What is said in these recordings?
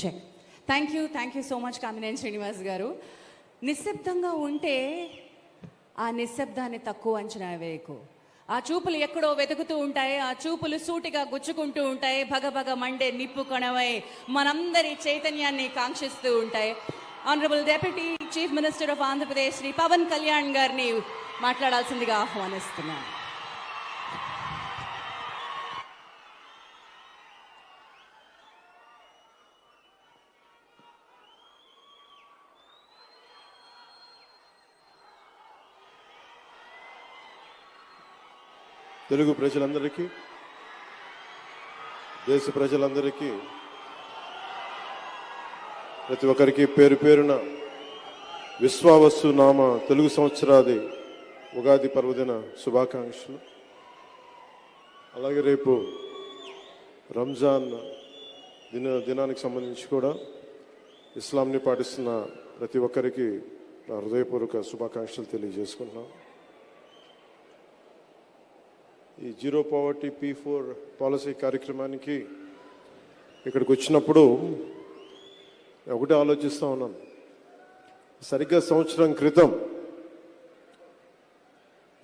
Check thank you thank you so much Kamineni Srinivas garu. నిశ్శబ్దంగా ఉంటే ఆ నిశ్శబ్దాన్ని తక్కువ అంచనా వేయకు. ఆ చూపులు ఎక్కడో వెతుకుతూ ఉంటాయి ఆ చూపులు సూటిగా గుచ్చుకుంటూ ఉంటాయి భగభగ మండే నిప్పు కణమై మనందరి చైతన్యాన్ని కాంక్షిస్తూ ఉంటాయి. Honourable deputy chief minister of Andhra Pradesh Shri Pawan Kalyan గారిని మాట్లాడాల్సిందిగా ఆహ్వానిస్తున్నాను. తెలుగు ప్రజలందరికీ దేశ ప్రజలందరికీ ప్రతి ఒక్కరికి పేరు పేరున విశ్వావస్సు నామ తెలుగు సంవత్సరాది ఉగాది పర్వదిన శుభాకాంక్షలు. అలాగే రేపు రంజాన్ దిన దినానికి సంబంధించి కూడా ఇస్లాంని పాటిస్తున్న ప్రతి ఒక్కరికి నా హృదయపూర్వక శుభాకాంక్షలు తెలియజేసుకుంటున్నాను ఈ zero poverty P four policy కార్యక్రమానికి ఇక్కడికి వచ్చినప్పుడు ఒకటే ఆలోచిస్తూ ఉన్నాను. సరిగ్గా సంవత్సరం క్రితం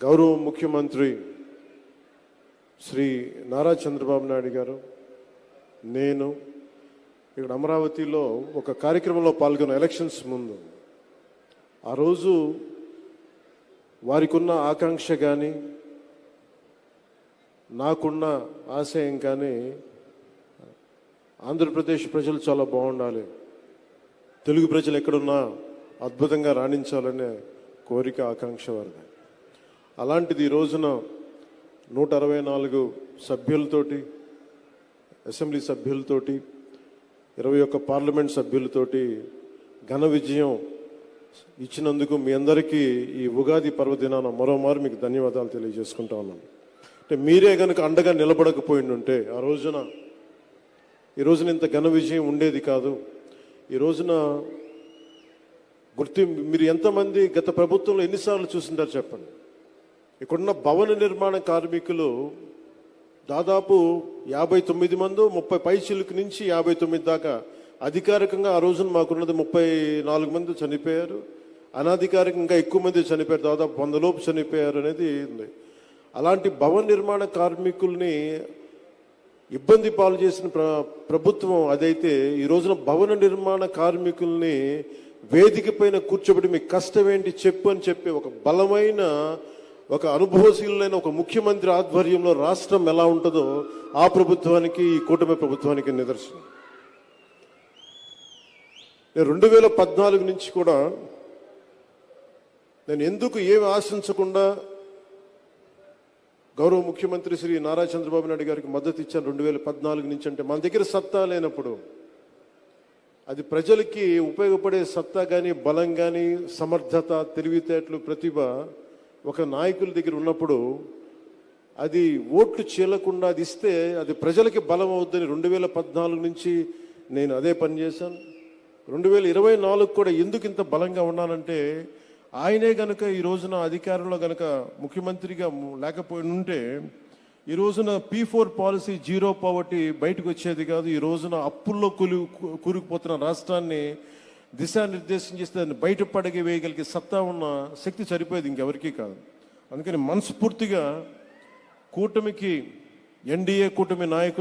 గౌరవ ముఖ్యమంత్రి శ్రీ నారా చంద్రబాబు నాయుడు గారు నేను ఇక్కడ అమరావతిలో ఒక కార్యక్రమంలో పాల్గొన్న ఎలక్షన్స్ ముందు ఆ రోజు వారికి ఉన్న ఆకాంక్ష కానీ నాకున్న ఆశయం కానీ ఆంధ్రప్రదేశ్ ప్రజలు చాలా బాగుండాలి. తెలుగు ప్రజలు ఎక్కడున్నా అద్భుతంగా రాణించాలనే కోరిక ఆకాంక్ష వారిది. అలాంటిది ఈ రోజున నూట అరవై నాలుగు సభ్యులతోటి అసెంబ్లీ సభ్యులతోటి ఇరవై ఒక్క పార్లమెంట్ సభ్యులతోటి ఘన విజయం ఇచ్చినందుకు మీ అందరికీ ఈ ఉగాది పర్వదినాన మరోమారు మీకు ధన్యవాదాలు తెలియజేసుకుంటా ఉన్నాను. అంటే మీరే కనుక అండగా నిలబడకపోయిండుంటే ఉంటే ఆ రోజున ఈ రోజున ఇంత ఘన విజయం ఉండేది కాదు. ఈ రోజున గుర్తి మీరు ఎంతమంది గత ప్రభుత్వంలో ఎన్నిసార్లు చూసింటారు చెప్పండి. ఇక్కడున్న భవన నిర్మాణ కార్మికులు దాదాపు యాభై తొమ్మిది మంది ముప్పై పై చిలుకు నుంచి యాభై తొమ్మిది దాకా అధికారికంగా ఆ రోజున మాకున్నది ముప్పై నాలుగు మంది చనిపోయారు. అనధికారికంగా ఎక్కువ మంది చనిపోయారు దాదాపు వందలోపు చనిపోయారు అనేది ఉంది. అలాంటి భవన నిర్మాణ కార్మికుల్ని ఇబ్బంది పాలు చేసిన ప్ర ప్రభుత్వం అదైతే ఈ రోజున భవన నిర్మాణ కార్మికుల్ని వేదిక పైన కూర్చోబెట్టి మీ కష్టం ఏంటి చెప్పు అని చెప్పి ఒక బలమైన ఒక అనుభవశీలైన ఒక ముఖ్యమంత్రి ఆధ్వర్యంలో రాష్ట్రం ఎలా ఉంటుందో ఆ ప్రభుత్వానికి ఈ కూటమి ప్రభుత్వానికి నిదర్శనం. నేను రెండు వేల పద్నాలుగు నుంచి కూడా నేను ఎందుకు ఏమి ఆశించకుండా గౌరవ ముఖ్యమంత్రి శ్రీ నారా చంద్రబాబు నాయుడు గారికి మద్దతు ఇచ్చాను రెండు వేల పద్నాలుగు నుంచి అంటే మన దగ్గర సత్తా లేనప్పుడు అది ప్రజలకి ఉపయోగపడే సత్తా కానీ బలం కానీ సమర్థత తెలివితేటలు ప్రతిభ ఒక నాయకుల దగ్గర ఉన్నప్పుడు అది ఓట్లు చీలకుండా అది ఇస్తే అది ప్రజలకి బలం అవుద్దని రెండు వేల పద్నాలుగు నుంచి నేను అదే పని చేశాను. రెండు వేల ఇరవై నాలుగు కూడా ఎందుకు ఇంత బలంగా ఉన్నానంటే ఆయనే గనుక ఈ రోజున అధికారంలో గనుక ముఖ్యమంత్రిగా లేకపోయి ఉంటే ఈ రోజున P four policy zero poverty బయటకు వచ్చేది కాదు. ఈ రోజున అప్పుల్లో కూలి కూరుకుపోతున్న రాష్ట్రాన్ని దిశానిర్దేశం చేస్తే దాన్ని బయటపడగి వేయగలిగే సత్తా ఉన్న శక్తి సరిపోయేది ఇంకెవరికీ కాదు. అందుకని మనస్ఫూర్తిగా కూటమికి ఎన్డీఏ కూటమి నాయకులు